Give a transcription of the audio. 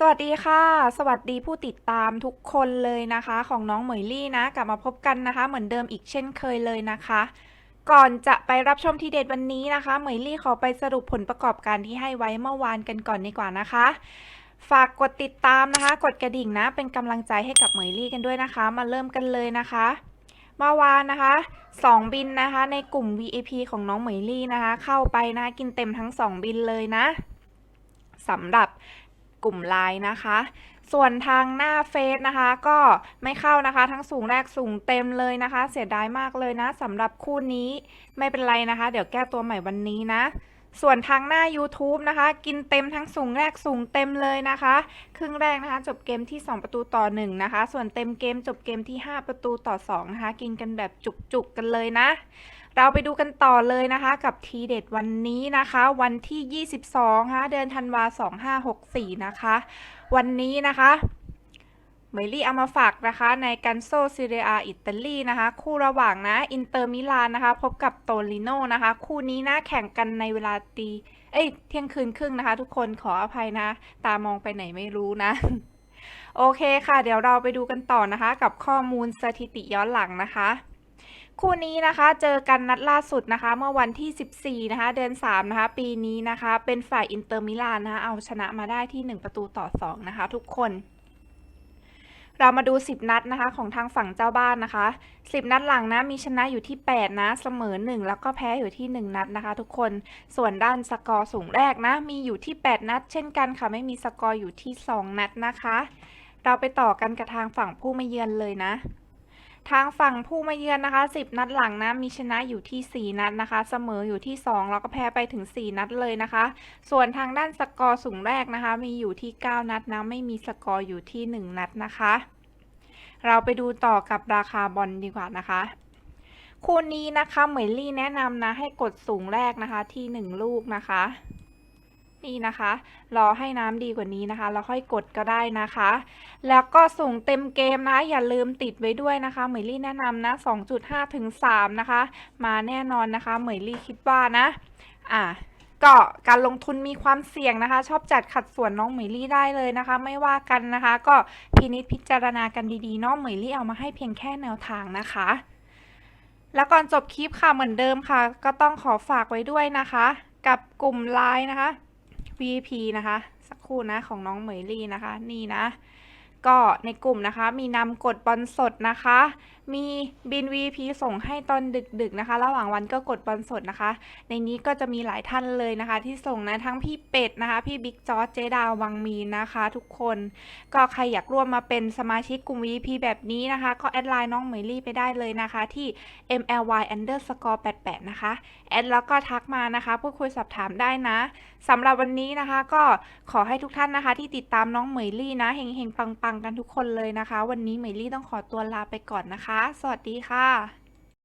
สวัสดีค่ะ สวัสดีผู้ติดตามทุกคนเลยนะคะ ของน้องเหมยลี่นะ กลับมาพบกันนะคะ เหมือนเดิมอีกเช่นเคยเลยนะคะ ก่อนจะไปรับชมทีเด็ดวันนี้นะคะ เหมยลี่ขอไปสรุปผลประกอบการที่ให้ไว้เมื่อวานกันก่อนดีกว่านะคะ ฝากกดติดตามนะคะ กดกระดิ่งนะ เป็นกำลังใจให้กับเหมยลี่กันด้วยนะคะ มาเริ่มกันเลยนะคะเมื่อวานนะคะสองบินนะคะ ในกลุ่ม VIP ของน้องเหมยลี่นะคะ เข้าไปนะกินเต็มทั้งสองบินเลยนะสำหรับ กลุ่มไลน์นะคะ ส่วนทางหน้าเฟซนะคะ ก็ไม่เข้านะคะ ทั้งสูงแรกสูงเต็มเลยนะคะ เสียดายมากเลยนะสำหรับคู่นี้ไม่เป็นไรนะคะ เดี๋ยวแก้ตัวใหม่วันนี้นะ ส่วนทางหน้า YouTube นะคะ กินเต็มทั้งสูงแรกสูงเต็มเลยนะคะ ครึ่งแรกนะคะ จบเกมที่ 2 ประตูต่อ 1 นะคะ ส่วนเต็มเกมจบเกมที่ 5 ประตูต่อ 2 นะคะ กินกันแบบจุกๆกันเลยนะ เราไปดูกันต่อเลยนะคะ กับทีเด็ดวันนี้นะคะ วันที่ 22นะคะเดือนธันวา2564 นะคะ วันนี้นะคะ เมลี่เอามาฝากนะคะในกันโซซีเรียอิตาลีนะคะ คู่ระหว่างนะอินเตอร์มิลานนะคะ พบกับโตลิโนนะคะ คู่นี้นะแข่งกันในเวลาตีเอ้ยเที่ยงคืนครึ่งนะคะ ทุกคนขออภัยนะ ตามองไปไหนไม่รู้นะ โอเคค่ะ เดี๋ยวเราไปดูกันต่อนะคะ กับข้อมูลสถิติย้อนหลังนะคะคู่นี้นะคะเจอกันนัดล่าสุดนะคะ เมื่อวันที่ 14 นะคะ เดือน 3 นะคะ ปีนี้นะคะ เป็นฝ่ายอินเตอร์มิลานนะคะ เอาชนะมาได้ที่ 1 ประตูต่อ 2 นะคะ ทุกคน เรามาดู 10 นัดนะคะ ของทางฝั่งเจ้าบ้านนะคะ 10 นัดหลังนะมีชนะอยู่ที่ 8 นะเสมอ 1 แล้วก็แพ้อยู่ที่ 1 นัดนะคะ ทุกคนส่วนด้านสกอร์สูงแรกนะ มีอยู่ที่ 8 นัด เช่นกันค่ะ ไม่มีสกอร์อยู่ที่ 2 นัดนะคะ เราไปต่อกันกับทางฝั่งผู้มาเยือนเลยนะทางฝั่งผู้มาเยือนนะคะ 10 นัดหลังนะมีชนะอยู่ที่ 4 นัดนะคะ เสมออยู่ที่ 2 แล้วก็แพ้ไปถึง 4 นัดเลยนะคะ ส่วนทางด้านสกอร์สูงแรกนะคะ มีอยู่ที่ 9 นัดนะไม่มีสกอร์อยู่ที่ 1 นัดนะคะ เราไปดูต่อกับราคาบอลดีกว่านะคะคู่นี้นะคะเหมยลี่แนะนำนะให้กดสูงแรกนะคะที่ 1 ลูกนะคะ นี่นะคะ รอให้น้ำดีกว่านี้นะคะ แล้วค่อยกดก็ได้นะคะ แล้วก็สูงเต็มเกมนะ อย่าลืมติดไว้ด้วยนะคะเหมยลี่แนะนำนะ 2.5 ถึง 3 นะคะ มาแน่นอนนะคะเหมยลี่คิดว่านะ อะ ก็การลงทุนมีความเสี่ยงนะคะ ชอบจัดขัดส่วนน้องเหมยลี่ได้เลยนะคะ ไม่ว่ากันนะคะ ก็พินิจพิจารณากันดีๆน้องเหมยลี่เอามาให้เพียงแค่แนวทางนะคะ แล้วก่อนจบคลิปค่ะเหมือนเดิมค่ะ ก็ต้องขอฝากไว้ด้วยนะคะ กับกลุ่มไลน์นะคะ V.P นะคะ สักครู่นะของน้องเหมยลี่นะคะ นี่นะ ก็ในกลุ่มนะคะ มีนำกดบอลสดนะคะ มีบิน VP ส่งให้ตอนดึกๆนะคะ ระหว่างวันก็กดบอลสดนะคะ ในนี้ก็จะมีหลายท่านเลยนะคะ ที่ส่งนะทั้งพี่เป็ดนะคะ พี่บิ๊กจอร์จเจดาววังมีนะคะ ทุกคน ก็ใครอยากร่วมมาเป็นสมาชิกกลุ่ม VP แบบนี้นะคะ ก็แอดไลน์น้องเหมยลี่ไปได้เลยนะคะที่ mly underscore 88นะคะ แอดแล้วก็ทักมานะคะพูดคุยสอบถามได้นะสำหรับวันนี้นะคะ ก็ขอให้ทุกท่านนะคะ ที่ติดตามน้องเหมยลี่นะเฮงๆปังๆกันทุกคนเลยนะคะ วันนี้เมลี่ต้องขอตัวลาไปก่อนนะคะ สวัสดีค่ะ